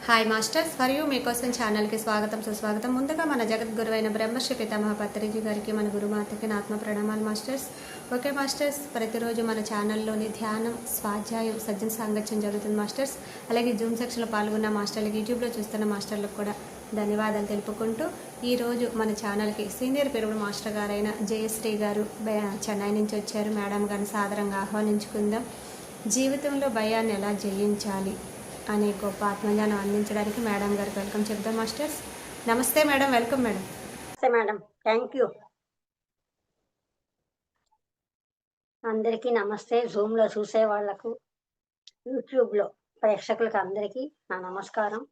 Hi masters మరియు మీకోసం ఛానల్కి స్వాగతం సుస్వాగతం ముందుగా మన జగద్గురువైన బ్రహ్మశ్రీ పితామహ పత్రిజీ గారికి మన గురుమాతకి నా ఆత్మ ప్రణామాలు మాస్టర్స్ ఓకే మాస్టర్స్ ప్రతిరోజు మన ఛానల్లోని ధ్యానం స్వాధ్యాయం సజ్జన సాంగత్యం జరుగుతుంది మాస్టర్స్ అలాగే జూమ్ సెక్షన్లో పాల్గొన్న మాస్టర్లకి యూట్యూబ్లో చూస్తున్న మాస్టర్లకు కూడా ధన్యవాదాలు తెలుపుకుంటూ ఈరోజు మన ఛానల్కి సీనియర్ పెరుగుడు మాస్టర్ గారైన జయశ్రీ గారు చెన్నై నుంచి వచ్చారు మేడం గారిని సాదరంగా ఆహ్వానించుకుందాం జీవితంలో భయాన్ని ఎలా జయించాలి అనే గొప్ప ఆత్మజ్ఞానం అందించడానికి మేడం గారికి వెల్కమ్ చెప్దాం మాస్టర్స్. నమస్తే మేడం వెల్కమ్ మేడం. నమస్తే మేడం థ్యాంక్ యూ. అందరికీ నమస్తే జూమ్లో చూసే వాళ్ళకు యూట్యూబ్లో ప్రేక్షకులకు అందరికీ నా నమస్కారం.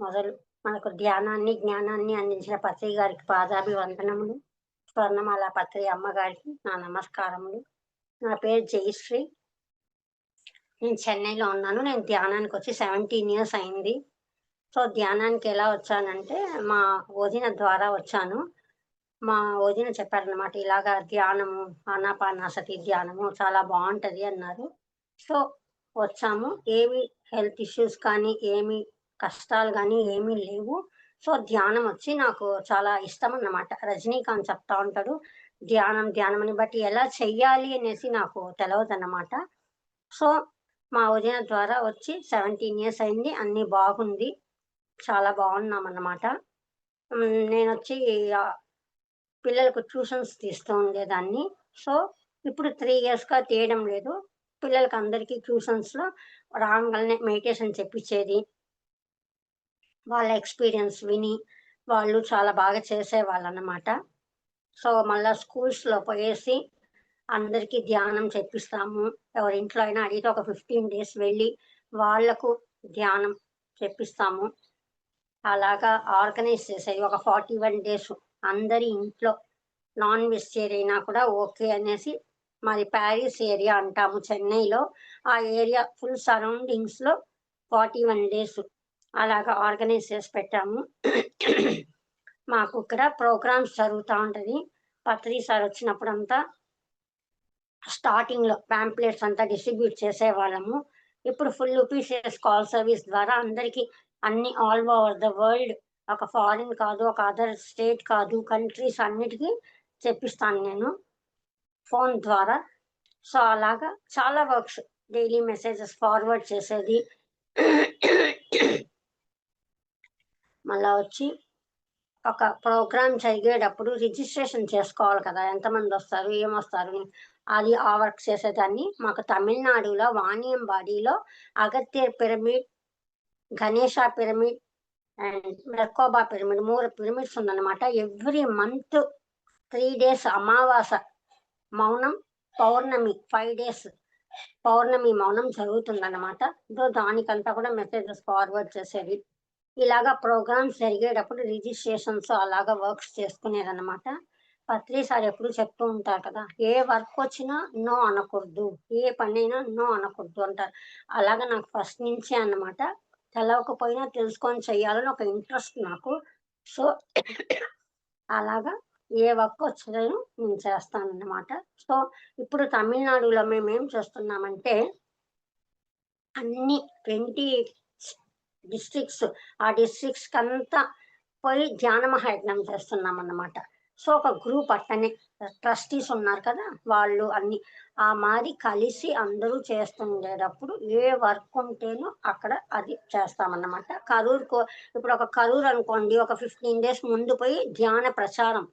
మొదలు మనకు ధ్యానాన్ని జ్ఞానాన్ని అందించిన పత్రి గారికి పాదాభివందనములు స్వర్ణమాల పత్రి అమ్మగారికి నా నమస్కారములు. నా పేరు జయశ్రీ నేను చెన్నైలో ఉన్నాను. నేను ధ్యానానికి వచ్చి సెవెంటీన్ ఇయర్స్ అయింది. సో ధ్యానానికి ఎలా వచ్చానంటే మా వదిన ద్వారా వచ్చాను. మా వదిన చెప్పారనమాట ఇలాగా ధ్యానము అనాపానాసతి ధ్యానము చాలా బాగుంటుంది అన్నారు. సో వచ్చాము. ఏమి హెల్త్ ఇష్యూస్ కానీ ఏమి కష్టాలు కానీ ఏమీ లేవు. సో ధ్యానం వచ్చి నాకు చాలా ఇష్టం అన్నమాట. రజనీకాంత్ చెప్తా ఉంటాడు ధ్యానం ధ్యానం అని. బట్టి ఎలా చెయ్యాలి అనేసి నాకు తెలియదు అన్నమాట సో మా వదిన ద్వారా వచ్చి సెవెంటీన్ ఇయర్స్ అయింది. అన్ని బాగుంది. చాలా బాగున్నాం అన్నమాట నేను వచ్చి పిల్లలకు ట్యూషన్స్ తీస్తూ ఉండేదాన్ని. సో ఇప్పుడు త్రీ ఇయర్స్గా తీయడం లేదు. పిల్లలకి అందరికీ ట్యూషన్స్లో రాగానే మెడిటేషన్ చెప్పించేది. వాళ్ళ ఎక్స్పీరియన్స్ విని వాళ్ళు చాలా బాగా చేసేవాళ్ళు అన్నమాట సో మళ్ళీ స్కూల్స్లో పోయేసి అందరికీ ధ్యానం చెప్పిస్తాము. ఎవరి ఇంట్లో అయినా అడిగితే ఒక ఫిఫ్టీన్ డేస్ వెళ్ళి వాళ్ళకు ధ్యానం చెప్పిస్తాము. అలాగా ఆర్గనైజ్ చేసేది. ఒక ఫార్టీ వన్ డేస్ అందరి ఇంట్లో నాన్ వెజిటేరియన్ కూడా ఓకే అనేసి మాది ప్యారిస్ ఏరియా అంటాము చెన్నైలో. ఆ ఏరియా ఫుల్ సరౌండింగ్స్లో ఫార్టీ వన్ డేస్ అలాగా ఆర్గనైజ్ చేసి పెట్టాము. మాకు ఇక్కడ ప్రోగ్రామ్స్ జరుగుతూ ఉంటుంది. పత్రి సార్ వచ్చినప్పుడు స్టార్టింగ్లో స్టార్టింగ్లో ప్యాంప్లెట్స్ అంతా డిస్ట్రిబ్యూట్ చేసే వాళ్ళము ఇప్పుడు ఫుల్ పీసీఎస్ కాల్ సర్వీస్ ద్వారా అందరికి అన్ని ఆల్ ఓవర్ ద వరల్డ్ ఒక ఫారిన్ కాదు ఒక అదర్ స్టేట్ కాదు కంట్రీస్ అన్నిటికీ చెప్పిస్తాను నేను. ఫోన్ ద్వారా. సో అలాగా చాలా వర్క్స్ డైలీ మెసేజెస్ ఫార్వర్డ్ చేసేది. మళ్ళా వచ్చి ఒక ప్రోగ్రామ్ జరిగేటప్పుడు రిజిస్ట్రేషన్ చేసుకోవాలి కదా. ఎంతమంది వస్తారు ఏమొస్తారు అది ఆ వర్క్ చేసేదాన్ని. మాకు తమిళనాడులో వాణియంబాడిలో Agatya pyramid Ganesha pyramid and merkaba pyramid మూడు పిరమిడ్స్ ఉందన్నమాట. ఎవ్రీ మంత్ త్రీ డేస్ అమావాస మౌనం పౌర్ణమి ఫైవ్ డేస్ పౌర్ణమి మౌనం జరుగుతుందన్నమాట. సో దానికంతా కూడా మెసేజెస్ ఫార్వర్డ్ చేసేది. ఇలాగా ప్రోగ్రామ్స్ జరిగేటప్పుడు రిజిస్ట్రేషన్స్ అలాగా వర్క్స్ చేసుకునేదన్నమాట. పత్రి సార్ ఎప్పుడు చెప్తూ ఉంటారు కదా ఏ వర్క్ వచ్చినా నో అనకూడదు ఏ పని అయినా నో అనకూడదు అంటారు. అలాగా నాకు ఫస్ట్ నుంచే అన్నమాట. తెలవకపోయినా తెలుసుకొని చెయ్యాలని ఒక ఇంట్రెస్ట్ నాకు. సో అలాగా ఏ వర్క్ వచ్చినా నేను చేస్తాను అన్నమాట సో ఇప్పుడు తమిళనాడులో మేము ఏం చేస్తున్నామంటే అన్ని ట్వంటీ డిస్ట్రిక్ట్స్ ఆ డిస్ట్రిక్ట్స్ అంతా పోయి ధ్యాన మహాయజ్ఞం చేస్తున్నాం అన్నమాట సో ఒక గ్రూప్ అట్టనే ట్రస్టీస్ ఉన్నారు కదా వాళ్ళు అన్ని ఆ మాది కలిసి అందరూ చేస్తుండేటప్పుడు ఏ వర్క్ ఉంటేనో అక్కడ అది చేస్తామన్నమాట. కరూర్ కో ఇప్పుడు ఒక కరూర్ అనుకోండి ఒక ఫిఫ్టీన్ డేస్ ముందు పోయి ధ్యాన ప్రచారం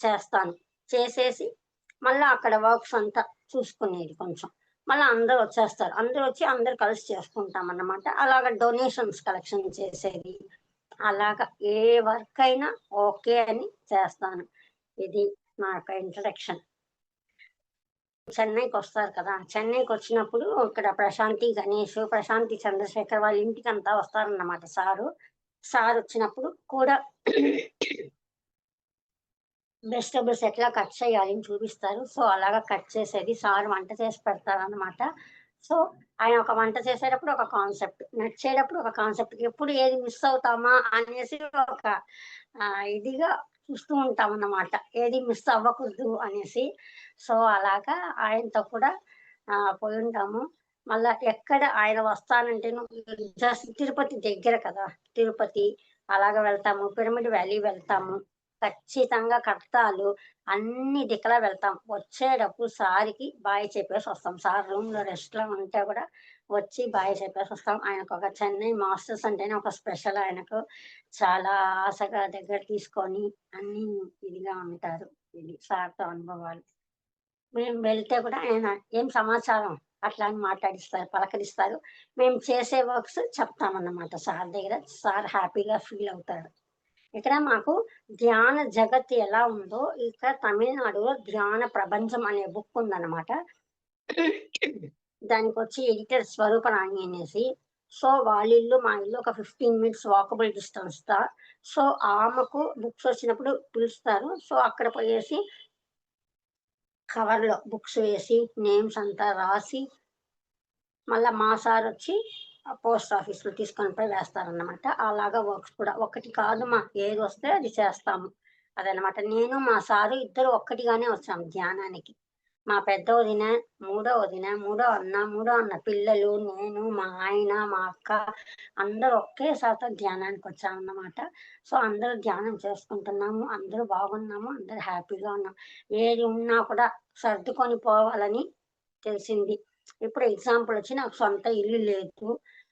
చేస్తాను. చేసేసి మళ్ళీ అక్కడ వర్క్స్ అంతా చూసుకునేది కొంచెం. మళ్ళీ అందరూ వచ్చేస్తారు. అందరూ వచ్చి అందరు కలిసి చేసుకుంటాం అన్నమాట అలాగ డొనేషన్స్ కలెక్షన్ చేసేది. అలాగా ఏ వర్క్ అయినా ఓకే అని చేస్తాను. ఇది నా యొక్క ఇంట్రడక్షన్ చెన్నైకి వస్తారు కదా చెన్నైకి వచ్చినప్పుడు ఇక్కడ ప్రశాంతి గణేష్ ప్రశాంతి చంద్రశేఖర్ వాళ్ళ ఇంటికి అంతా వస్తారన్నమాట సారు. సార్ వచ్చినప్పుడు కూడా వెజిటబుల్స్ ఎట్లా కట్ చేయాలి అని చూపిస్తారు. సో అలాగా కట్ చేసేది సార్ వంట చేసి పెడతారనమాట సో ఆయన ఒక వంట చేసేటప్పుడు ఒక కాన్సెప్ట్ నడిచేటప్పుడు ఒక కాన్సెప్ట్ ఎప్పుడు ఏది మిస్ అవుతామా అనేసి ఒక ఇదిగా చూస్తూ ఉంటాం అన్నమాట ఏది మిస్ అవ్వకూడదు అనేసి. సో అలాగా ఆయనతో కూడా పోయి ఉంటాము. మళ్ళా ఎక్కడ ఆయన వస్తానంటే జస్ట్ తిరుపతి దగ్గర కదా తిరుపతి. అలాగ వెళ్తాము పిరమిడ్ వ్యాలీ వెళ్తాము. ఖచ్చితంగా కడతాలు అన్ని దిక్కలా వెళ్తాం. వచ్చేటప్పుడు సారికి బాయ్ చెప్పేసి వస్తాం. సార్ రూమ్లో రెస్ట్లో ఉంటే కూడా వచ్చి బాయ్ చెప్పేసి వస్తాం ఆయనకు ఒక చెన్నై మాస్టర్స్ అంటేనే ఒక స్పెషల్ ఆయనకు. చాలా ఆశగా దగ్గర తీసుకొని అన్ని ఇదిగా ఉంటారు. ఇది సార్తో అనుభవాలు. మేము వెళ్తే కూడా ఆయన ఏం సమాచారం? అట్లా అని మాట్లాడిస్తారు పలకరిస్తారు. మేము చేసే వర్క్స్ చెప్తామన్నమాట సార్ దగ్గర. సార్ హ్యాపీగా ఫీల్ అవుతారు. ఇక్కడ మాకు ధ్యాన జగత్ ఎలా ఉందో ఇక్కడ తమిళనాడులో ధ్యాన ప్రపంచం అనే బుక్ ఉందన్నమాట. దానికి వచ్చి ఎడిటర్ స్వరూప రాణి అనేసి. సో వాళ్ళ ఇల్లు మా ఇల్లు ఒక ఫిఫ్టీన్ మినిట్స్ వాకబుల్ డిస్టెన్స్ దా. సో ఆమెకు బుక్స్ వచ్చినప్పుడు పిలుస్తారు. సో అక్కడ పోయేసి కవర్లో బుక్స్ వేసి నేమ్స్ అంతా రాసి మళ్ళా మా సార్ వచ్చి పోస్ట్ ఆఫీస్లో తీసుకొని పోయి వేస్తారనమాట అలాగా వర్క్స్ కూడా. ఒకటి కాదు మా ఏది వస్తే అది చేస్తాము. అదనమాట నేను మా సారు ఇద్దరు ఒక్కటిగానే వచ్చాము ధ్యానానికి. మా పెద్ద వదిన మూడో వదిన మూడో అన్న మూడో అన్న పిల్లలు నేను మా ఆయన మా అక్క అందరూ ఒకేసారితో ధ్యానానికి వచ్చామన్నమాట. సో అందరూ ధ్యానం చేసుకుంటున్నాము అందరూ బాగున్నాము అందరూ హ్యాపీగా ఉన్నాం. ఏది ఉన్నా కూడా సర్దుకొని పోవాలని తెలిసింది. ఇప్పుడు ఎగ్జాంపుల్ వచ్చి నాకు సొంత ఇల్లు లేదు.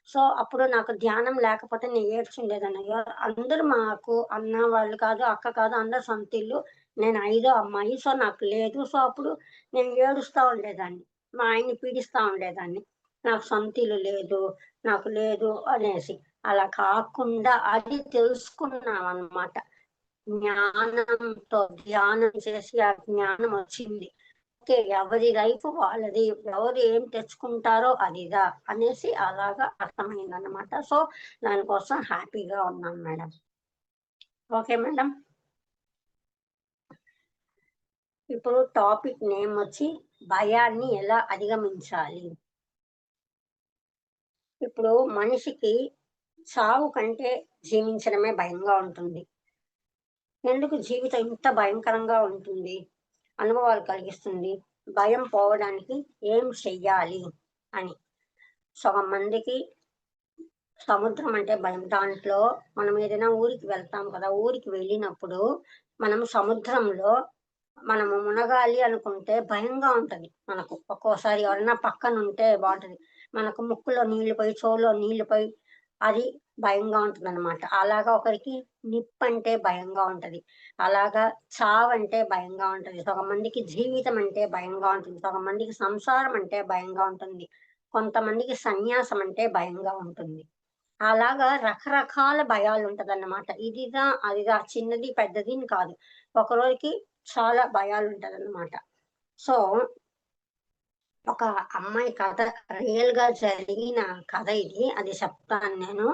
సో అప్పుడు నాకు ధ్యానం లేకపోతే నేను ఏడ్చుండేదన్నయ్య అందరూ మాకు అన్న వాళ్ళు కాదు అక్క కాదు అందరు సొంత ఇల్లు. నేను ఐదో అమ్మాయి సో నాకు లేదు. సో అప్పుడు నేను ఏడుస్తూ ఉండేదాన్ని. మా ఆయన్ని పీడిస్తూ ఉండేదాన్ని. నాకు సొంత ఇల్లు లేదు నాకు లేదు అనేసి. అలా కాకుండా అది తెలుసుకున్నాం అన్నమాట జ్ఞానంతో ధ్యానం చేసి ఆ జ్ఞానం వచ్చింది. ఓకే ఎవరి లైఫ్ వాళ్ళది ఎవరు ఏం తెచ్చుకుంటారో అదిదా అనేసి అలాగా అర్థమైంది అనమాట సో దానికోసం హ్యాపీగా ఉన్నాను మేడం. Okay madam. ఇప్పుడు టాపిక్ నేమ్ వచ్చి భయాన్ని ఎలా అధిగమించాలి? ఇప్పుడు మనిషికి చావు కంటే జీవించడమే భయంగా ఉంటుంది. ఎందుకు జీవితం ఇంత భయంకరంగా ఉంటుంది? అనుభవాలు కలిగిస్తుంది. భయం పోవడానికి ఏం చెయ్యాలి? అని. సగం మందికి సముద్రం అంటే భయం. దాంట్లో మనం ఏదైనా ఊరికి వెళ్తాం కదా ఊరికి వెళ్ళినప్పుడు మనం సముద్రంలో మనము మునగాలి అనుకుంటే భయంగా ఉంటది మనకు. ఒక్కోసారి ఎవరైనా పక్కన ఉంటే బాగుంటది. మనకు ముక్కులో నీళ్ళు పోయి చోలో నీళ్ళు పోయి అది భయంగా ఉంటుంది అనమాట అలాగా ఒకరికి నిప్పు అంటే భయంగా ఉంటది. అలాగా చావ్ అంటే భయంగా ఉంటది. సగం మందికి జీవితం అంటే భయంగా ఉంటుంది. సగం మందికి సంసారం అంటే భయంగా ఉంటుంది. కొంతమందికి సన్యాసం అంటే భయంగా ఉంటుంది. అలాగా రకరకాల భయాలు ఉంటదన్నమాట. ఇదిదా అదిదా చిన్నది పెద్దది అని కాదు. ఒకరోజుకి చాలా భయాలు ఉంటదన్నమాట సో ఒక అమ్మాయి కథ రియల్గా జరిగిన కథ ఇది అది చెప్తాను నేను.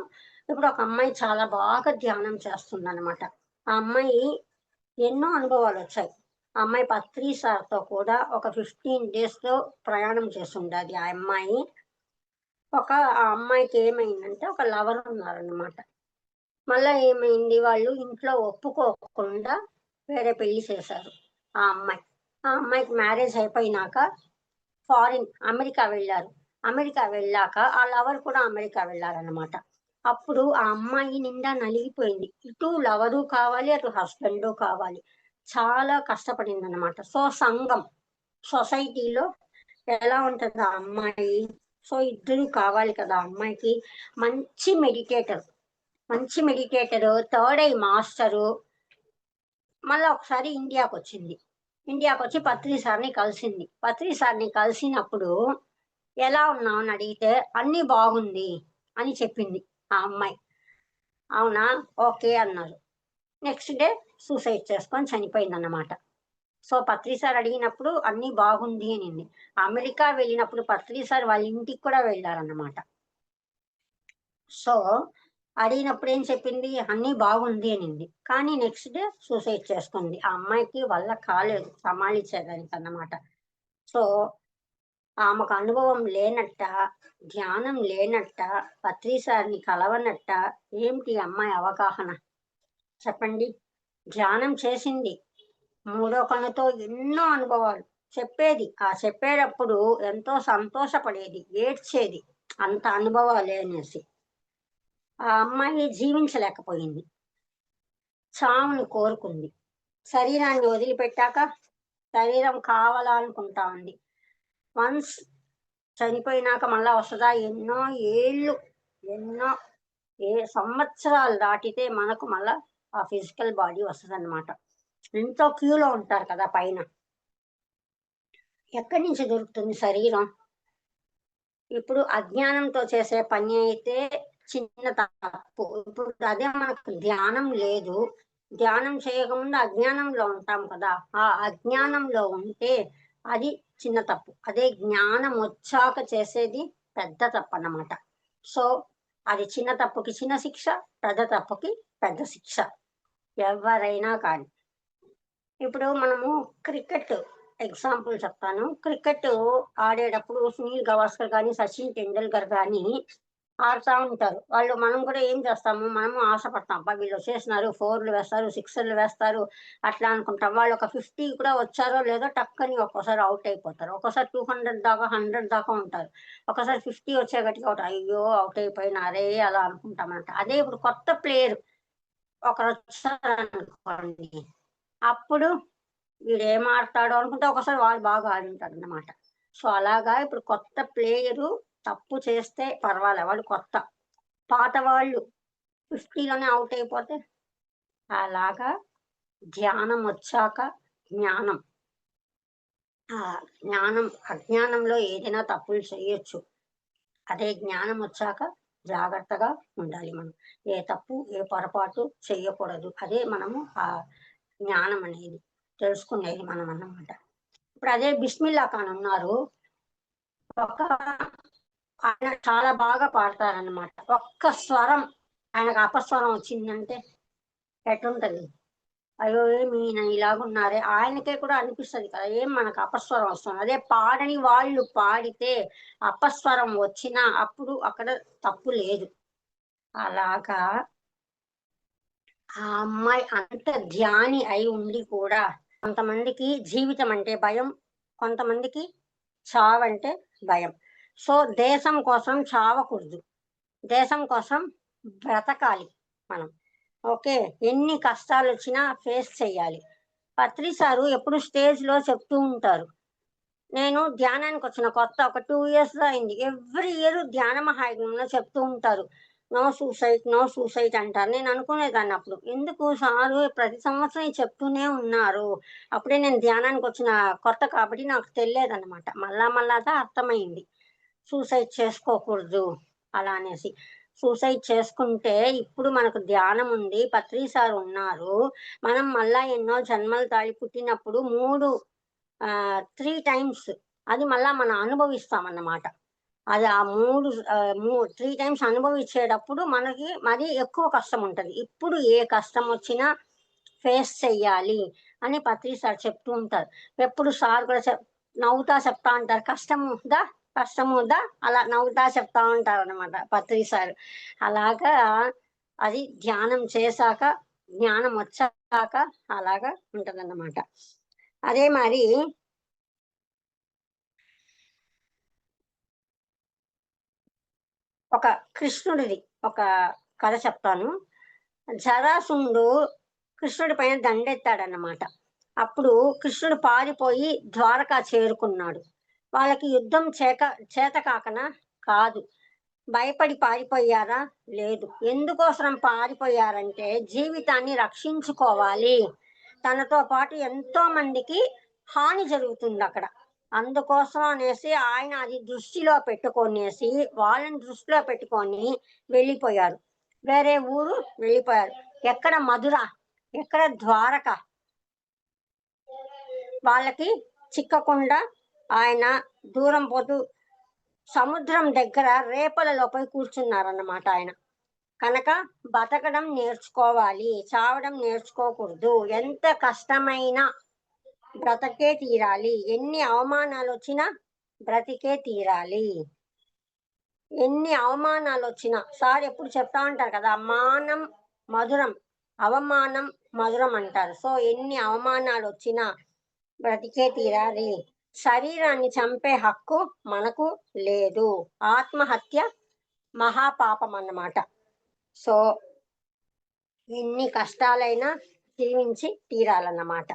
ఇప్పుడు ఒక అమ్మాయి చాలా బాగా ధ్యానం చేస్తుంది అనమాట ఆ అమ్మాయి ఎన్నో అనుభవాలు వచ్చాయి. ఆ అమ్మాయి పత్రి సార్తో కూడా ఒక ఫిఫ్టీన్ డేస్లో ప్రయాణం చేస్తుండేది ఆ అమ్మాయి. ఒక ఆ అమ్మాయికి ఏమైందంటే ఒక లవర్ ఉన్నారనమాట మళ్ళా ఏమైంది? వాళ్ళు ఇంట్లో ఒప్పుకోకుండా వేరే పెళ్ళి చేశారు. ఆ అమ్మాయి ఆ అమ్మాయికి మ్యారేజ్ అయిపోయినాక ఫారిన్ అమెరికా వెళ్ళారు. అమెరికా వెళ్ళాక ఆ లవర్ కూడా అమెరికా వెళ్ళారనమాట అప్పుడు ఆ అమ్మాయి నిండా నలిగిపోయింది. ఇటు లవరు కావాలి అటు హస్బెండ్ కావాలి. చాలా కష్టపడింది అనమాట సో సంఘం సొసైటీలో ఎలా ఉంటుంది ఆ అమ్మాయి? సో ఇద్దరు కావాలి కదా అమ్మాయికి. మంచి మెడిటేటర్ మంచి మెడిటేటర్ థర్డ్ ఐ మాస్టరు మళ్ళీ ఒకసారి ఇండియాకి వచ్చింది ఇండియాకి వచ్చి పత్రి సార్ని కలిసింది. పత్రి సార్ని కలిసినప్పుడు ఎలా ఉన్నావు అని అడిగితే అన్ని బాగుంది అని చెప్పింది ఆ అమ్మాయి. అవునా? ఓకే అన్నారు. నెక్స్ట్ డే సూసైడ్ చేసుకొని చనిపోయింది అన్నమాట సో పత్రి సార్ అడిగినప్పుడు అన్ని బాగుంది అనింది. అమెరికా వెళ్ళినప్పుడు పత్రి సార్ వాళ్ళ ఇంటికి కూడా వెళ్ళారన్నమాట. సో అడిగినప్పుడు ఏం చెప్పింది? అన్నీ బాగుంది అనింది. కానీ నెక్స్ట్ డే సూసైడ్ చేసుకుంది. ఆ అమ్మాయికి వల్ల కాలేదు. సమాளிంచేదానికి అన్నమాట సో ఆమెకు అనుభవం లేనట్ట ధ్యానం లేనట్ట పత్రిసారిని కలవనట్ట ఏమిటి అమ్మాయి అవగాహన? చెప్పండి. ధ్యానం చేసింది. మూడో కనుతో ఎన్నో అనుభవాలు. చెప్పేది. ఆ చెప్పేటప్పుడు ఎంతో సంతోషపడేది ఏడ్చేది. అంత అనుభవాలే అనేసి. ఆ అమ్మాయి జీవించలేకపోయింది. చావుని కోరుకుంది. శరీరాన్ని వదిలిపెట్టాక శరీరం కావాలనుకుంటా ఉంది. వన్స్ చనిపోయినాక మళ్ళా వస్తుందా? ఎన్నో ఏళ్ళు ఎన్నో ఏ సంవత్సరాలు దాటితే మనకు మళ్ళా ఆ ఫిజికల్ బాడీ వస్తుంది అనమాట ఎంతో క్యూలో ఉంటారు కదా పైన. ఎక్కడి నుంచి దొరుకుతుంది శరీరం? ఇప్పుడు అజ్ఞానంతో చేసే పని అయితే చిన్న తప్పు ఇప్పుడు అదే మనకు ధ్యానం లేదు. ధ్యానం చేయకముందు అజ్ఞానంలో ఉంటాం కదా. ఆ అజ్ఞానంలో ఉంటే అది చిన్న తప్పు. అదే జ్ఞానం వచ్చాక చేసేది పెద్ద తప్పు అన్నమాట సో అది చిన్న తప్పుకి చిన్న శిక్ష పెద్ద తప్పుకి పెద్ద శిక్ష. ఎవరైనా కానీ. ఇప్పుడు మనము క్రికెట్ ఎగ్జాంపుల్ చెప్తాను. క్రికెట్ ఆడేటప్పుడు సునీల్ గవాస్కర్ కానీ సచిన్ టెండూల్కర్ కానీ ఆడుతూ ఉంటారు. వాళ్ళు మనం కూడా ఏం చేస్తాము? మనము ఆశపడతాం. అబ్బా వీళ్ళు వచ్చేసినారు ఫోర్లు వేస్తారు సిక్సర్లు వేస్తారు అట్లా అనుకుంటాం. వాళ్ళు ఒక ఫిఫ్టీ కూడా వచ్చారో లేదో టక్కని ఒక్కోసారి అవుట్ అయిపోతారు. ఒకసారి టూ హండ్రెడ్ దాకా హండ్రెడ్ దాకా ఉంటారు. ఒకసారి ఫిఫ్టీ వచ్చే గట్టిగా అవుట్ అయ్యో అవుట్ అయిపోయినారే అలా అనుకుంటామంట. అదే ఇప్పుడు కొత్త ప్లేయర్ ఒకరు వచ్చారనుకోండి అప్పుడు వీడు ఏం ఆడతాడు అనుకుంటే ఒకసారి వాళ్ళు బాగా ఆడింటారు అన్నమాట సో అలాగా ఇప్పుడు కొత్త ప్లేయరు తప్పు చేస్తే పర్వాలే వాళ్ళు కొత్త. పాత వాళ్ళు ఫిఫ్టీలోనే అవుట్ అయిపోతే అలాగా ధ్యానం వచ్చాక జ్ఞానం. ఆ జ్ఞానం అజ్ఞానంలో ఏదైనా తప్పులు చేయొచ్చు. అదే జ్ఞానం వచ్చాక జాగ్రత్తగా ఉండాలి మనం. ఏ తప్పు ఏ పొరపాటు చేయకూడదు. అదే మనము ఆ జ్ఞానం అనేది తెలుసుకునేది మనం అన్నమాట. ఇప్పుడు అదే బిస్మిల్లా ఖాన్ ఉన్నారు. ఒక ఆయన చాలా బాగా పాడతారన్నమాట. ఒక్క స్వరం ఆయనకు అపస్వరం వచ్చిందంటే ఎట్లుంటది? అయ్యో ఏమి ఇలాగున్నారే. ఆయనకే కూడా అనిపిస్తుంది కదా ఏం మనకు అపస్వరం వస్తుంది? అదే పాడని వాళ్ళు పాడితే అపస్వరం వచ్చినా అప్పుడు అక్కడ తప్పు లేదు. అలాగా ఆ అమ్మాయి అంత ధ్యాని అయి ఉండి కూడా కొంతమందికి జీవితం అంటే భయం కొంతమందికి చావంటే భయం. సో దేశం కోసం చావకూడదు. దేశం కోసం బ్రతకాలి మనం. ఓకే ఎన్ని కష్టాలు వచ్చినా ఫేస్ చేయాలి పత్రి సారు ఎప్పుడు స్టేజ్లో చెప్తూ ఉంటారు. నేను ధ్యానానికి వచ్చిన కొత్త ఒక టూ ఇయర్స్ అయింది. ఎవ్రీ ఇయర్ ధ్యాన మహాయజ్ఞంలో చెప్తూ ఉంటారు. నో సూసైడ్ నో సూసైడ్ అంటారు. నేను అనుకునేదాన్ని అప్పుడు. ఎందుకు సారు ప్రతి సంవత్సరం చెప్తూనే ఉన్నారు? అప్పుడే నేను ధ్యానానికి వచ్చిన కొత్త కాబట్టి నాకు తెలియదు అనమాట మళ్ళా మళ్ళాగా అర్థమైంది. సూసైడ్ చేసుకోకూడదు. అలా అనేసి. సూసైడ్ చేసుకుంటే ఇప్పుడు మనకు ధ్యానం ఉంది. పత్రి సార్ ఉన్నారు. మనం మళ్ళా ఎన్నో జన్మలు తాళి పుట్టినప్పుడు మూడు త్రీ టైమ్స్ అది మళ్ళా మనం అనుభవిస్తాం అన్నమాట అది ఆ మూడు త్రీ టైమ్స్ అనుభవించేటప్పుడు మనకి మరి ఎక్కువ కష్టం ఉంటుంది. ఇప్పుడు ఏ కష్టం వచ్చినా ఫేస్ చెయ్యాలి అని పత్రి సార్ చెప్తూ ఉంటారు. ఎప్పుడు సార్ కూడా చెప్ నవ్వుతా చెప్తా ఉంటారు. కష్టం దా కష్టముదా? అలా నవ్వుతా చెప్తా ఉంటారు అనమాట పత్రి సార్ అలాగా అది ధ్యానం చేశాక జ్ఞానం వచ్చాక అలాగా ఉంటదన్నమాట. అదే మరి ఒక కృష్ణుడిది ఒక కథ చెప్తాను. జరాసుండు కృష్ణుడి పైన దండెత్తాడన్నమాట. అప్పుడు కృష్ణుడు పారిపోయి ద్వారకా చేరుకున్నాడు. వాళ్ళకి యుద్ధం చేక చేత కాకనా? కాదు. భయపడి పారిపోయారా? లేదు. ఎందుకోసం పారిపోయారంటే జీవితాన్ని రక్షించుకోవాలి. తనతో పాటు ఎంతో మందికి హాని జరుగుతుంది అక్కడ. అందుకోసం అనేసి ఆయన అది దృష్టిలో పెట్టుకొనేసి వాళ్ళని దృష్టిలో పెట్టుకొని వెళ్ళిపోయారు. వేరే ఊరు వెళ్ళిపోయారు. ఎక్కడ మధుర ఎక్కడ ద్వారక? వాళ్ళకి చిక్కకుండా ఆయన దూరం పోతూ సముద్రం దగ్గర రేపలలోపై కూర్చున్నారన్నమాట ఆయన. కనుక బతకడం నేర్చుకోవాలి చావడం నేర్చుకోకూడదు. ఎంత కష్టమైన బ్రతకే తీరాలి. ఎన్ని అవమానాలు వచ్చినా బ్రతికే తీరాలి. ఎన్ని అవమానాలు వచ్చినా సార్ ఎప్పుడు చెప్తా ఉంటారు కదా మానం మధురం అవమానం మధురం అంటారు. సో ఎన్ని అవమానాలు వచ్చినా బ్రతికే తీరాలి. శరీరాన్ని చంపే హక్కు మనకు లేదు. ఆత్మహత్య మహాపాపం అన్నమాట. సో ఎన్ని కష్టాలైనా జీవించి తీరాలన్నమాట.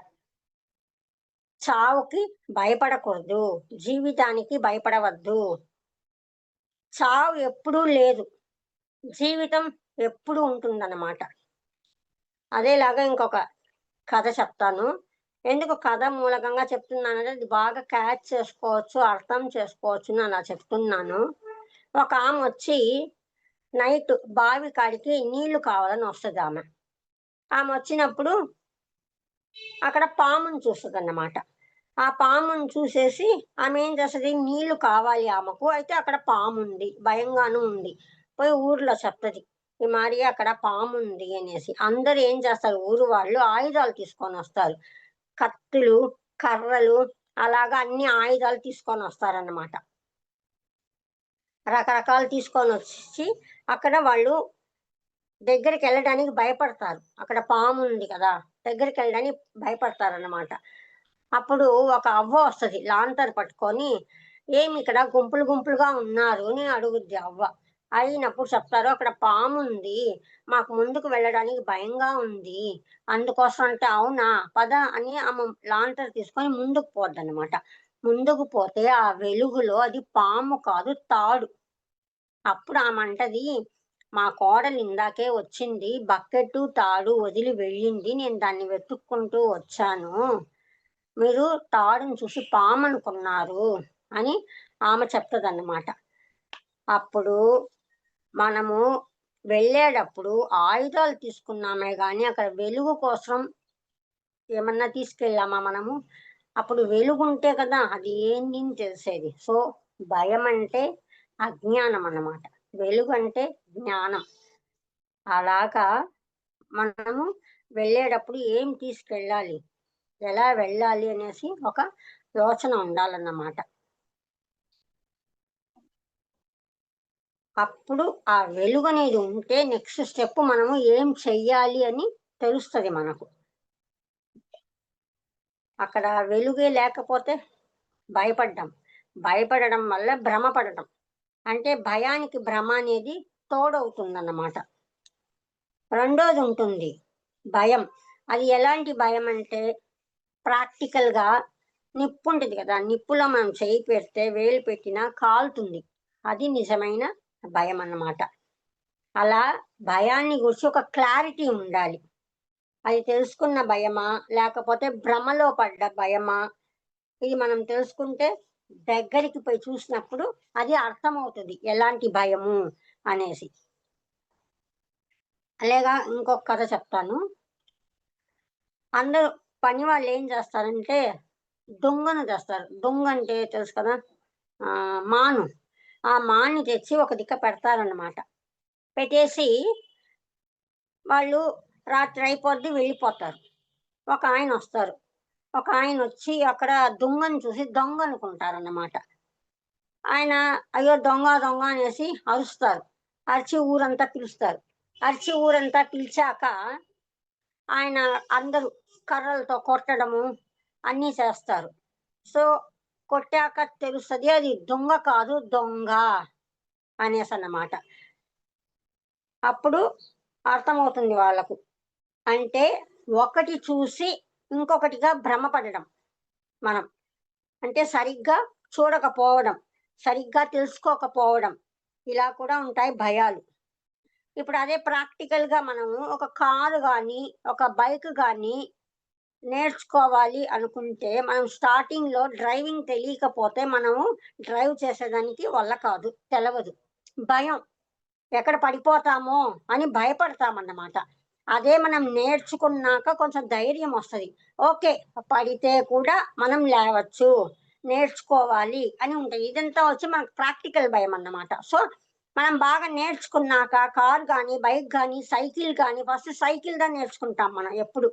చావుకి భయపడకూడదు. జీవితానికి భయపడవద్దు. చావు ఎప్పుడూ లేదు. జీవితం ఎప్పుడూ ఉంటుందన్నమాట. అదేలాగా ఇంకొక కథ చెప్తాను. ఎందుకు కథ మూలకంగా చెప్తున్నానంటే అది బాగా క్యాచ్ చేసుకోవచ్చు అర్థం చేసుకోవచ్చు అని అలా చెప్తున్నాను. ఒక ఆమె వచ్చి నైట్ బావి కాడికి నీళ్ళు కావాలని వస్తుంది ఆమె. ఆమె వచ్చినప్పుడు అక్కడ పాముని చూస్తుంది అన్నమాట ఆ పాముని చూసేసి ఆమె ఏం చేస్తుంది? నీళ్ళు కావాలి ఆమెకు. అయితే అక్కడ పాము ఉంది భయంగాను ఉంది. పోయి ఊర్లో చెప్తుంది ఈ మరి అక్కడ పాము ఉంది అనేసి. అందరు ఏం చేస్తారు? ఊరు వాళ్ళు ఆయుధాలు తీసుకొని వస్తారు. కత్తులు కర్రలు అలాగా అన్ని ఆయుధాలు తీసుకొని వస్తారన్నమాట. రకరకాలు తీసుకొని వచ్చి అక్కడ వాళ్ళు దగ్గరికి వెళ్ళడానికి భయపడతారు. అక్కడ పాము ఉంది కదా దగ్గరికి వెళ్ళడానికి భయపడతారు అన్నమాట అప్పుడు ఒక అవ్వ వస్తుంది లాంతర్ పట్టుకొని ఏమి ఇక్కడ గుంపులు గుంపులుగా ఉన్నారు? అని అడుగుద్ది అవ్వ. అయినప్పుడు చెప్తారు అక్కడ పాము ఉంది. మాకు ముందుకు వెళ్ళడానికి భయంగా ఉంది. అందుకోసం అంటే అవునా? పద అని ఆమె లాంటర్ తీసుకొని ముందుకు పోద్ది అనమాట ముందుకు పోతే ఆ వెలుగులో అది పాము కాదు తాడు. అప్పుడు ఆమె అంటది మా కోడలు ఇందాకే వచ్చింది. బకెట్ తాడు వదిలి వెళ్ళింది. నేను దాన్ని వెతుక్కుంటూ వచ్చాను. మీరు తాడును చూసి పాము అనుకున్నారు అని ఆమె చెప్తుంది అన్నమాట అప్పుడు మనము వెళ్ళేటప్పుడు ఆయుధాలు తీసుకున్నామే కానీ అక్కడ వెలుగు కోసం ఏమన్నా తీసుకెళ్ళామా మనము? అప్పుడు వెలుగు ఉంటే కదా అది ఏంది అని తెలిసేది. సో భయం అంటే అజ్ఞానం అన్నమాట. వెలుగు అంటే జ్ఞానం. అలాగా మనము వెళ్ళేటప్పుడు ఏం తీసుకెళ్ళాలి? ఎలా వెళ్ళాలి అనేసి ఒక యోచన ఉండాలన్నమాట. అప్పుడు ఆ వెలుగు అనేది ఉంటే నెక్స్ట్ స్టెప్ మనము ఏం చెయ్యాలి అని తెలుస్తుంది మనకు. అక్కడ వెలుగే లేకపోతే భయపడ్డం. భయపడడం వల్ల భ్రమపడటం అంటే భయానికి భ్రమ అనేది తోడవుతుందన్నమాట. రెండోది ఉంటుంది భయం. అది ఎలాంటి భయం అంటే ప్రాక్టికల్గా నిప్పు ఉంటుంది కదా. నిప్పులో మనం చేయి పెడితే వేలు పెట్టినా కాలుతుంది. అది నిజమైన భయం అన్నమాట అలా భయాన్ని గురించి ఒక క్లారిటీ ఉండాలి. అది తెలుసుకున్న భయమా లేకపోతే భ్రమలో పడ్డ భయమా ఇది మనం తెలుసుకుంటే దగ్గరికి పోయి చూసినప్పుడు అది అర్థమవుతుంది ఎలాంటి భయము అనేసి. అలాగా ఇంకొక కథ చెప్తాను. అందరూ పని వాళ్ళు ఏం చేస్తారంటే దొంగను తెస్తారు దొంగ అంటే తెలుసు కదా? మాను. ఆ మాన్ని తెచ్చి ఒక దిక్క పెడతారన్నమాట. పెట్టేసి వాళ్ళు రాత్రి అయిపోద్ది వెళ్ళిపోతారు. ఒక ఆయన వస్తారు. ఒక ఆయన వచ్చి అక్కడ దొంగను చూసి దొంగ అనుకుంటారు అన్నమాట ఆయన అయ్యో దొంగ దొంగ అనేసి అరుస్తారు. అరిచి ఊరంతా పిలుస్తారు. అరిచి ఊరంతా పిలిచాక ఆయన అందరూ కర్రలతో కొట్టడము అన్నీ చేస్తారు. సో కొట్టాక తెలుస్తుంది. అది దొంగ కాదు దొంగ అనేసి అన్నమాట అప్పుడు అర్థమవుతుంది వాళ్ళకు. అంటే ఒకటి చూసి ఇంకొకటిగా భ్రమపడడం మనం. అంటే సరిగ్గా చూడకపోవడం సరిగ్గా తెలుసుకోకపోవడం ఇలా కూడా ఉంటాయి భయాలు. ఇప్పుడు అదే ప్రాక్టికల్గా మనము ఒక కారు కానీ ఒక బైక్ కానీ నేర్చుకోవాలి అనుకుంటే మనం స్టార్టింగ్లో డ్రైవింగ్ తెలియకపోతే మనము డ్రైవ్ చేసేదానికి వల్ల కాదు తెలవదు. భయం. ఎక్కడ పడిపోతామో అని భయపడతామన్నమాట. అదే మనం నేర్చుకున్నాక కొంచెం ధైర్యం వస్తుంది. ఓకే పడితే కూడా మనం లేవచ్చు నేర్చుకోవాలి అని ఉంటుంది. ఇదంతా వచ్చి మనకు ప్రాక్టికల్ భయం అన్నమాట సో మనం బాగా నేర్చుకున్నాక కార్ కానీ బైక్ కానీ సైకిల్ కానీ ఫస్ట్ సైకిల్ దా నేర్చుకుంటాం మనం ఎప్పుడు.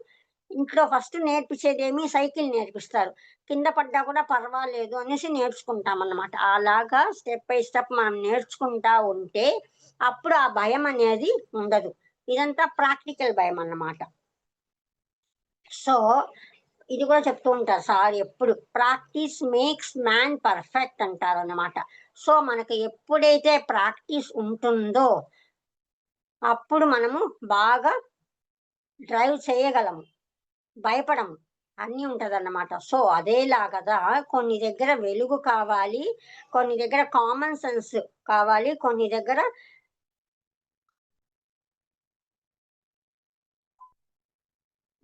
ఇంట్లో ఫస్ట్ నేర్పించేదేమి సైకిల్ నేర్పిస్తారు. కింద పడ్డా కూడా పర్వాలేదు అనేసి నేర్చుకుంటాం అన్నమాట అలాగా స్టెప్ బై స్టెప్ మనం నేర్చుకుంటా ఉంటే అప్పుడు ఆ భయం అనేది ఉండదు. ఇదంతా ప్రాక్టికల్ భయం అన్నమాట. సో ఇది కూడా చెప్తూ ఉంటారు సార్ ఎప్పుడు. ప్రాక్టీస్ మేక్స్ మ్యాన్ పర్ఫెక్ట్ అంటారు అన్నమాట సో మనకు ఎప్పుడైతే ప్రాక్టీస్ ఉంటుందో అప్పుడు మనము బాగా డ్రైవ్ చేయగలము. భయపడము అన్నీ ఉంటది అన్నమాట సో అదేలాగదా కొన్ని దగ్గర వెలుగు కావాలి కొన్ని దగ్గర కామన్ సెన్స్ కావాలి కొన్ని దగ్గర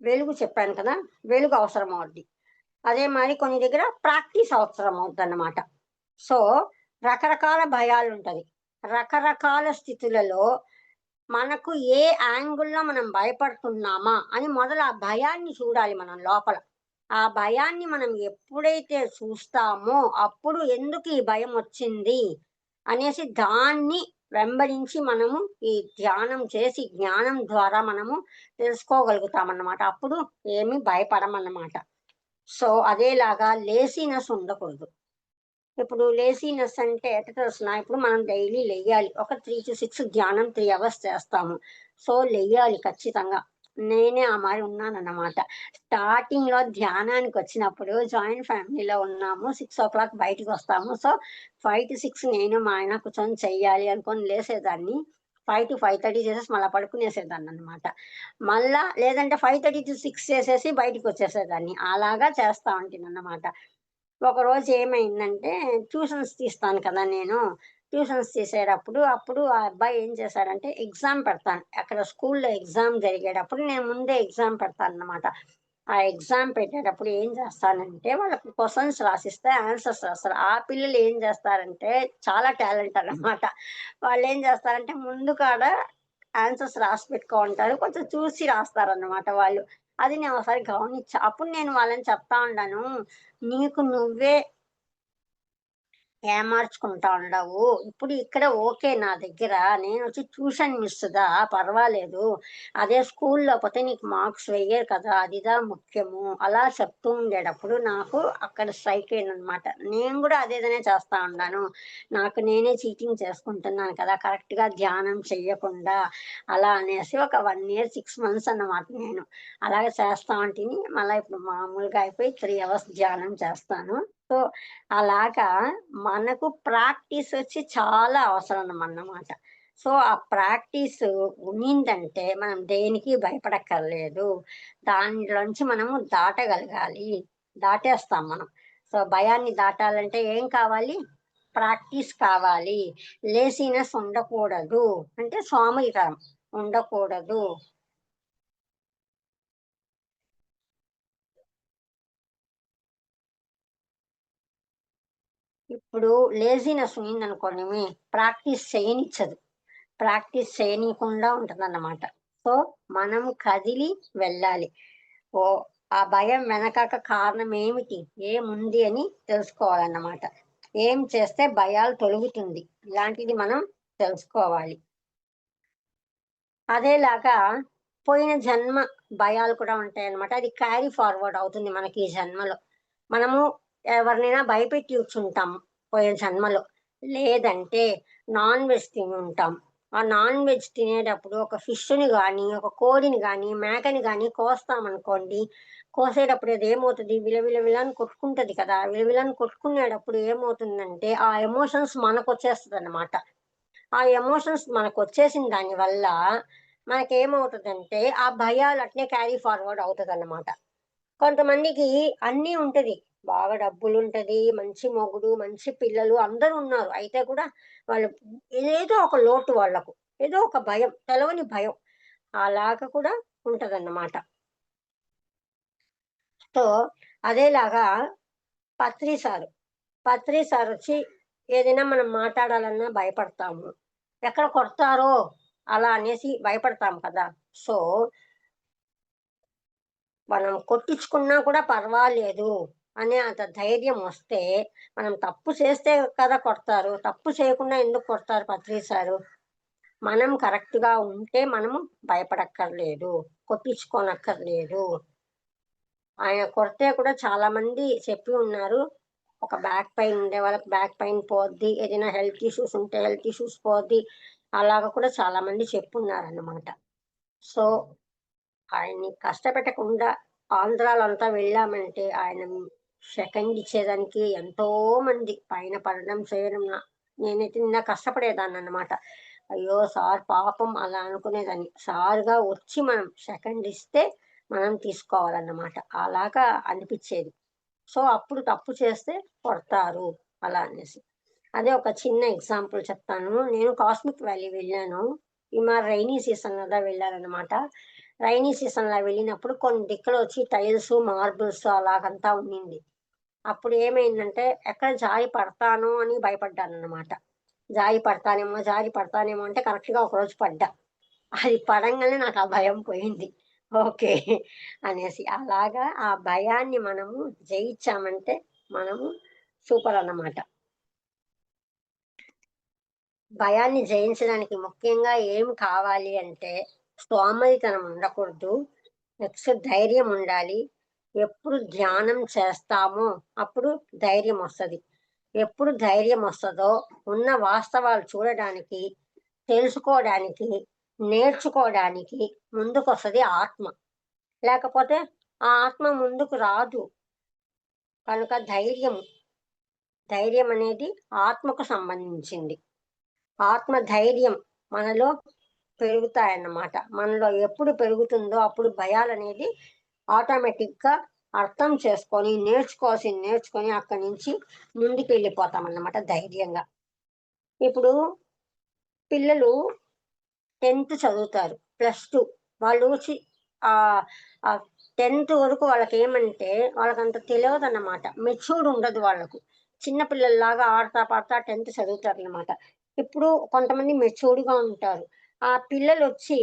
వెలుగు చెప్పాను కదా వెలుగు అవసరం అవుద్ది. అదే మరి కొన్ని దగ్గర ప్రాక్టీస్ అవసరం అవుద్ది అన్నమాట సో రకరకాల భయాలు ఉంటుంది రకరకాల స్థితులలో మనకు ఏ యాంగిల్లో మనం భయపడుతున్నామా అని మొదలు ఆ భయాన్ని చూడాలి మనం లోపల. ఆ భయాన్ని మనం ఎప్పుడైతే చూస్తామో అప్పుడు ఎందుకు ఈ భయం వచ్చింది అనేసి దాన్ని వెంబడించి మనము ఈ ధ్యానం చేసి జ్ఞానం ద్వారా మనము తెలుసుకోగలుగుతామన్నమాట. అప్పుడు ఏమి భయపడమన్నమాట. సో అదేలాగా లేసినెస్ ఉండకూడదు. ఇప్పుడు లేసినెస్ అంటే ఎట్లా తెలుసిన? ఇప్పుడు మనం డైలీ లేయాలి ఒక త్రీ టు సిక్స్ ధ్యానం త్రీ అవర్స్ చేస్తాము. సో లేయాలి ఖచ్చితంగా. నేనే ఆ మరి ఉన్నానన్నమాట. స్టార్టింగ్లో ధ్యానానికి వచ్చినప్పుడు జాయింట్ ఫ్యామిలీలో ఉన్నాము. సిక్స్ ఓ క్లాక్ బయటకు వస్తాము. సో ఫైవ్ టు సిక్స్ నేను మా ఆయన కూర్చొని చెయ్యాలి అనుకొని లేసేదాన్ని. ఫైవ్ టు ఫైవ్ థర్టీ చేసేసి మళ్ళీ పడుకునేసేదాన్ని అనమాట మళ్ళా లేదంటే ఫైవ్ థర్టీ టు సిక్స్ చేసేసి బయటకు వచ్చేసేదాన్ని. అలాగా చేస్తా ఉంటాను అన్నమాట ఒకరోజు ఏమైందంటే ట్యూషన్స్ తీస్తాను కదా నేను. ట్యూషన్స్ తీసేటప్పుడు అప్పుడు ఆ అబ్బాయి ఏం చేశాడంటే ఎగ్జామ్ పెడతాను. అక్కడ స్కూల్లో ఎగ్జామ్ జరిగేటప్పుడు నేను ముందే ఎగ్జామ్ పెడతాను అనమాట ఆ ఎగ్జామ్ పెట్టేటప్పుడు ఏం చేస్తానంటే వాళ్ళకి క్వశ్చన్స్ రాసిస్తే ఆన్సర్స్ రాస్తారు. ఆ పిల్లలు ఏం చేస్తారంటే చాలా టాలెంట్ అనమాట వాళ్ళు ఏం చేస్తారంటే ముందు కాడ ఆన్సర్స్ రాసి పెట్టుకో ఉంటారు కొంచెం చూసి రాస్తారన్నమాట వాళ్ళు. అది నేను ఒకసారి గమనించా. అప్పుడు నేను వాళ్ళని చెప్తా ఉన్నాను నీకు నువ్వే ఏమార్చుకుంటా ఉండవు. ఇప్పుడు ఇక్కడ ఓకే నా దగ్గర. నేను వచ్చి ట్యూషన్ మిస్దా పర్వాలేదు. అదే స్కూల్లో పోతే నీకు మార్క్స్ వేయరు కదా. అదిదా ముఖ్యము. అలా చెప్తూ ఉండేటప్పుడు నాకు అక్కడ స్ట్రైక్ అయిందనమాట నేను కూడా అదేదనే చేస్తా ఉన్నాను నాకు నేనే చీటింగ్ చేసుకుంటున్నాను కదా. కరెక్ట్గా ధ్యానం చెయ్యకుండా అలా అనేసి ఒక వన్ ఇయర్ సిక్స్ మంత్స్ అన్నమాట నేను. అలాగే చేస్తా ఉంటిని. మళ్ళీ ఇప్పుడు మామూలుగా అయిపోయి త్రీ అవర్స్ ధ్యానం చేస్తాను. సో అలాగా మనకు ప్రాక్టీస్ వచ్చి చాలా అవసరం అన్నమాట సో ఆ ప్రాక్టీస్ ఉన్నిందంటే మనం దేనికి భయపడక్కర్లేదు. దానిలోంచి మనము దాటగలగాలి. దాటేస్తాం మనం. సో భయాన్ని దాటాలంటే ఏం కావాలి? ప్రాక్టీస్ కావాలి. లేసినెస్ ఉండకూడదు. అంటే సోమరితనం ఉండకూడదు. ఇప్పుడు లేజినెస్ ఉందనుకోండి ప్రాక్టీస్ చేయనిచ్చదు. ప్రాక్టీస్ చేయనీయకుండా ఉంటుందన్నమాట. సో మనం కదిలి వెళ్ళాలి. ఓ ఆ భయం వెనకాక కారణం ఏమిటి? ఏముంది అని తెలుసుకోవాలన్నమాట. ఏం చేస్తే భయాలు తొలుగుతుంది? ఇలాంటిది మనం తెలుసుకోవాలి. అదేలాగా పోయిన జన్మ భయాలు కూడా ఉంటాయి అన్నమాట అది క్యారీ ఫార్వర్డ్ అవుతుంది మనకి ఈ జన్మలో. మనము ఎవరినైనా భయపెట్టి కూర్చుంటాం పోయే జన్మలో. లేదంటే నాన్ వెజ్ తిని ఉంటాం ఆ నాన్ వెజ్ తినేటప్పుడు ఒక ఫిష్ని కానీ ఒక కోడిని కానీ మేకని కానీ కోస్తాం అనుకోండి కోసేటప్పుడు అది ఏమవుతుంది? విలవిల కొట్టుకుంటుంది కొట్టుకుంటది కదా. విలవిలని కొట్టుకునేటప్పుడు ఏమవుతుందంటే ఆ ఎమోషన్స్ మనకు వచ్చేస్తుంది అనమాట ఆ ఎమోషన్స్ మనకు వచ్చేసిన దాని వల్ల మనకేమవుతుందంటే ఆ భయాలు అట్నే క్యారీ ఫార్వర్డ్ అవుతుంది అనమాట కొంతమందికి అన్నీ ఉంటది. బాగా డబ్బులుంటది మంచి మొగుడు మంచి పిల్లలు అందరూ ఉన్నారు అయితే కూడా వాళ్ళు ఏదో ఒక లోటు వాళ్ళకు ఏదో ఒక భయం తెలవని భయం అలాగా కూడా ఉంటదన్నమాట. సో అదేలాగా పత్రి సారు పత్రి సార్ వచ్చి ఏదైనా మనం మాట్లాడాలన్నా భయపడతాము. ఎక్కడ కొడతారో అలా అనేసి భయపడతాం కదా. సో మనం కొట్టించుకున్నా కూడా పర్వాలేదు. అనే అంత ధైర్యం వస్తే మనం తప్పు చేస్తే కదా కొడతారు తప్పు చేయకుండా ఎందుకు కొడతారు పత్రిసారు మనం కరెక్ట్గా ఉంటే మనము భయపడక్కర్లేదు కొట్టించుకోనక్కర్లేదు. ఆయన కొడితే కూడా చాలా మంది చెప్పి ఉన్నారు ఒక బ్యాక్ పెయిన్ ఉండే వాళ్ళకి బ్యాక్ పెయిన్ పోద్ది ఏదైనా హెల్త్ ఇష్యూస్ ఉంటే హెల్త్ ఇష్యూస్ పోద్ది అలాగా కూడా చాలా మంది చెప్పున్నారు అన్నమాట సో ఆయన్ని కష్టపెట్టకుండా ఆంధ్రాలంతా వెళ్ళామంటే ఆయన సెకండ్ ఇచ్చేదానికి ఎంతో మంది పైన పడడం చేయడం నేనైతే నిన్న కష్టపడేదాన్ని అన్నమాట అయ్యో సార్ పాపం అలా అనుకునేదాన్ని. సార్గా వచ్చి మనం సెకండ్ ఇస్తే మనం తీసుకోవాలన్నమాట. అలాగా అనిపించేది. సో అప్పుడు తప్పు చేస్తే కొడతారు. అలా అనేసి. అదే ఒక చిన్న ఎగ్జాంపుల్ చెప్తాను. నేను కాస్మిక్ వ్యాలీ వెళ్ళాను. ఈ మా రైనీ సీజన్ కదా వెళ్ళాలన్నమాట రైనీ సీజన్లో వెళ్ళినప్పుడు కొన్ని దిక్కులు వచ్చి టైల్స్ మార్బుల్స్ అలాగంతా ఉండింది. అప్పుడు ఏమైందంటే ఎక్కడ జారి పడతాను అని భయపడ్డాను అనమాట జారి పడతానేమో జారి పడతానేమో అంటే కరెక్ట్గా ఒకరోజు పడ్డా. అది పడంగానే నాకు ఆ భయం పోయింది. ఓకే అనేసి. అలాగా ఆ భయాన్ని మనము జయించామంటే మనము సూపర్ అన్నమాట. భయాన్ని జయించడానికి ముఖ్యంగా ఏం కావాలి అంటే సోమరితనం ఉండకూడదు. నెక్స్ట్ ధైర్యం ఉండాలి. ఎప్పుడు ధ్యానం చేస్తామో అప్పుడు ధైర్యం వస్తుంది. ఎప్పుడు ధైర్యం వస్తుందో ఉన్న వాస్తవాలు చూడడానికి తెలుసుకోవడానికి నేర్చుకోవడానికి ముందుకు వస్తుంది ఆత్మ. లేకపోతే ఆ ఆత్మ ముందుకు రాదు. కనుక ధైర్యం ధైర్యం అనేది ఆత్మకు సంబంధించింది. ఆత్మ ధైర్యం మనలో పెరుగుతాయన్నమాట. మనలో ఎప్పుడు పెరుగుతుందో అప్పుడు భయాలు అనేది ఆటోమేటిక్గా అర్థం చేసుకొని నేర్చుకోవాల్సి నేర్చుకొని అక్కడి నుంచి ముందుకు వెళ్ళిపోతాం అన్నమాట ధైర్యంగా. ఇప్పుడు పిల్లలు టెన్త్ చదువుతారు. Plus two. వాళ్ళు ఆ టెన్త్ వరకు వాళ్ళకి ఏమంటే వాళ్ళకి అంత తెలియదు అన్నమాట మెచ్యూర్డ్ ఉండదు వాళ్ళకు. చిన్న పిల్లల్లాగా ఆడతా పాడతా టెన్త్ చదువుతారు అన్నమాట ఇప్పుడు కొంతమంది మెచ్యూర్డ్గా ఉంటారు. ఆ పిల్లలు వచ్చి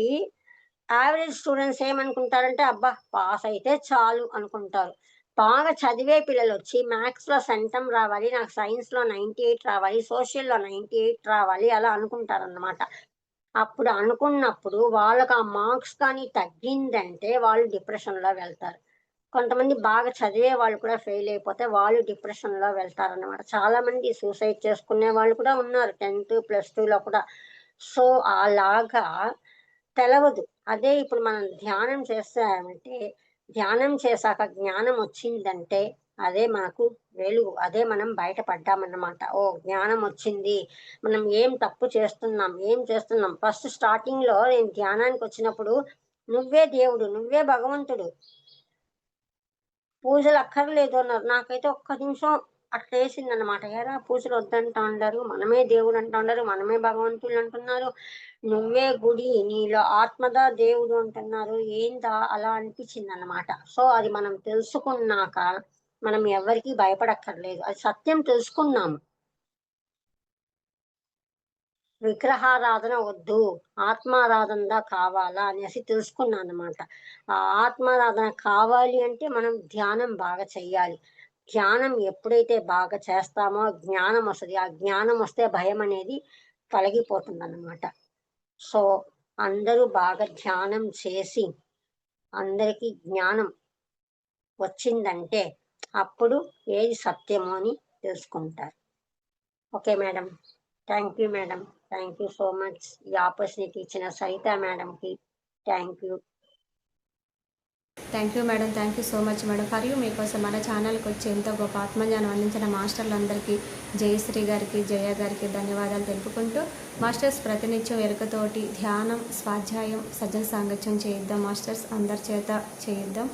యావరేజ్ స్టూడెంట్స్ ఏమనుకుంటారంటే అబ్బా పాస్ అయితే చాలు అనుకుంటారు. బాగా చదివే పిల్లలు వచ్చి మ్యాథ్స్లో లో సెంటమ్ రావాలి నాకు సైన్స్లో నైన్టీ ఎయిట్ రావాలి సోషల్లో నైన్టీ ఎయిట్ రావాలి అలా అనుకుంటారు అన్నమాట అప్పుడు అనుకున్నప్పుడు వాళ్ళకి ఆ మార్క్స్ కానీ తగ్గిందంటే వాళ్ళు డిప్రెషన్లో వెళ్తారు. కొంతమంది బాగా చదివే వాళ్ళు కూడా ఫెయిల్ అయిపోతే వాళ్ళు డిప్రెషన్లో చాలామంది చాలా మంది సూసైడ్ చేసుకునే వాళ్ళు కూడా ఉన్నారు. టెన్త్ ప్లస్లో కూడా. సో అలాగా తెలవదు. అదే ఇప్పుడు మనం ధ్యానం చేస్తామంటే ధ్యానం చేశాక జ్ఞానం వచ్చిందంటే అదే మనకు వెలుగు అదే మనం బయటపడ్డామన్నమాట ఓ జ్ఞానం వచ్చింది. మనం ఏం తప్పు చేస్తున్నాం ఏం చేస్తున్నాం? ఫస్ట్ స్టార్టింగ్లో నేను ధ్యానానికి వచ్చినప్పుడు నువ్వే దేవుడు నువ్వే భగవంతుడు. పూజలు అక్కర్లేదు అన్నారు. నాకైతే ఒక్క నిమిషం అట్లా వేసిందనమాట అనమాట పూజలు వద్దంటా ఉండరు మనమే దేవుడు అంటా ఉండరు మనమే భగవంతులు అంటున్నారు. నువ్వే గుడి నీలో ఆత్మదా దేవుడు అంటున్నారు. ఏందా అలా అనిపించింది అనమాట సో అది మనం తెలుసుకున్నాక మనం ఎవరికి భయపడక్కర్లేదు. అది సత్యం తెలుసుకున్నాము విగ్రహారాధన వద్దు. ఆత్మారాధనగా కావాలా అనేసి తెలుసుకున్నాను అనమాట ఆ ఆత్మారాధన కావాలి అంటే మనం ధ్యానం బాగా చెయ్యాలి. ధ్యానం ఎప్పుడైతే బాగా చేస్తామో జ్ఞానం వస్తుంది. ఆ జ్ఞానం వస్తే భయం అనేది తొలగిపోతుంది అన్నమాట సో అందరూ బాగా ధ్యానం చేసి అందరికీ జ్ఞానం వచ్చిందంటే అప్పుడు ఏది సత్యమో అని తెలుసుకుంటారు. Okay madam. Thank you madam. Thank you so much. ఈ ఆపర్చునిటీ ఇచ్చిన సరిత మేడంకి thank you. Thank you madam thank you so much madam for you మీకోసం మన ఛానల్కి వచ్చి ఎంతో గొప్ప ఆత్మజ్ఞానం అందించిన మాస్టర్లందరికీ జయశ్రీ గారికి జయ గారికి ధన్యవాదాలు తెలుపుకుంటూ మాస్టర్స్ ప్రతినిత్యం ఎరుకతోటి ధ్యానం స్వాధ్యాయం సజ్జన సాంగత్యం చేయిద్దాం మాస్టర్స్. అందరి చేత చేయిద్దాం.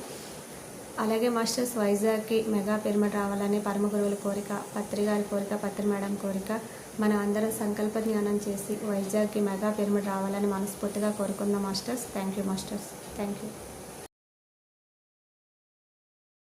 అలాగే మాస్టర్స్ వైజాగ్కి మెగా పిరమిడ్ రావాలని పరమ గురువుల కోరిక పత్రి గారి కోరిక పత్రి మేడం కోరిక మనం అందరం సంకల్ప ధ్యానం చేసి వైజాగ్కి మెగా పిరమిడ్ రావాలని మనస్ఫూర్తిగా కోరుకుందాం masters. Thank you masters. Thank you